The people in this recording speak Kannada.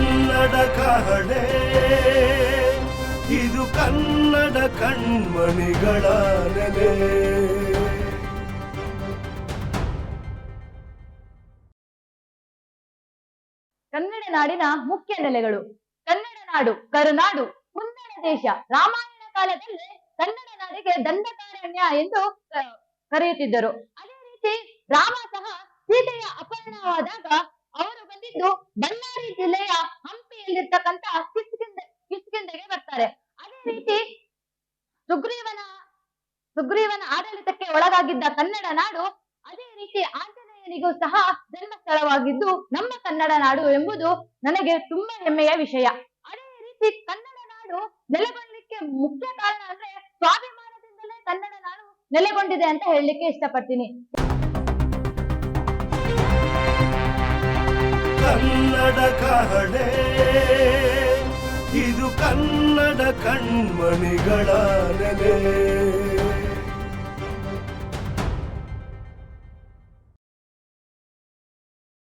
ಕನ್ನಡ ಕಹಳೆ ಇದು ಕನ್ನಡ ಕಣ್ಮಣಿಗಳ ನೆಲೆ. ಕನ್ನಡ ನಾಡಿನ ಮುಖ್ಯ ನೆಲೆಗಳು. ಕನ್ನಡ ನಾಡು, ಕರುನಾಡು ಮುಂದಣ ದೇಶ. ರಾಮಾಯಣ ಕಾಲದಲ್ಲಿ ಕನ್ನಡ ನಾಡಿಗೆ ದಂಡಕಾರಣ್ಯ ಎಂದು ಕರೆಯುತ್ತಿದ್ದರು. ಅದೇ ರೀತಿ ರಾಮ ಸಹ ಸೀತೆಯ ಅಪಹರಣವಾದಾಗ ಸುಗ್ರೀವನ ಸುಗ್ರೀವನ ಆಡಳಿತಕ್ಕೆ ಒಳಗಾಗಿದ್ದ ಕನ್ನಡ ನಾಡು ಅದೇ ರೀತಿ ಆಂಜನೇಯನಿಗೂ ಸಹ ಜನ್ಮಸ್ಥಳವಾಗಿದ್ದು ನಮ್ಮ ಕನ್ನಡ ನಾಡು ಎಂಬುದು ನನಗೆ ತುಂಬಾ ಹೆಮ್ಮೆಯ ವಿಷಯ. ಅದೇ ರೀತಿ ಕನ್ನಡ ನಾಡು ನೆಲೆಗೊಳ್ಳಲಿಕ್ಕೆ ಮುಖ್ಯ ಕಾರಣ ಅಂದ್ರೆ ಸ್ವಾಭಿಮಾನದಿಂದಲೇ ಕನ್ನಡ ನಾಡು ನೆಲೆಗೊಂಡಿದೆ ಅಂತ ಹೇಳಲಿಕ್ಕೆ ಇಷ್ಟಪಡ್ತೀನಿ. ಕನ್ನಡ ಕಹಳೆ ಇದು ಕನ್ನಡ ಕಣ್ಮಣಿಗಳ ನೆಲೆ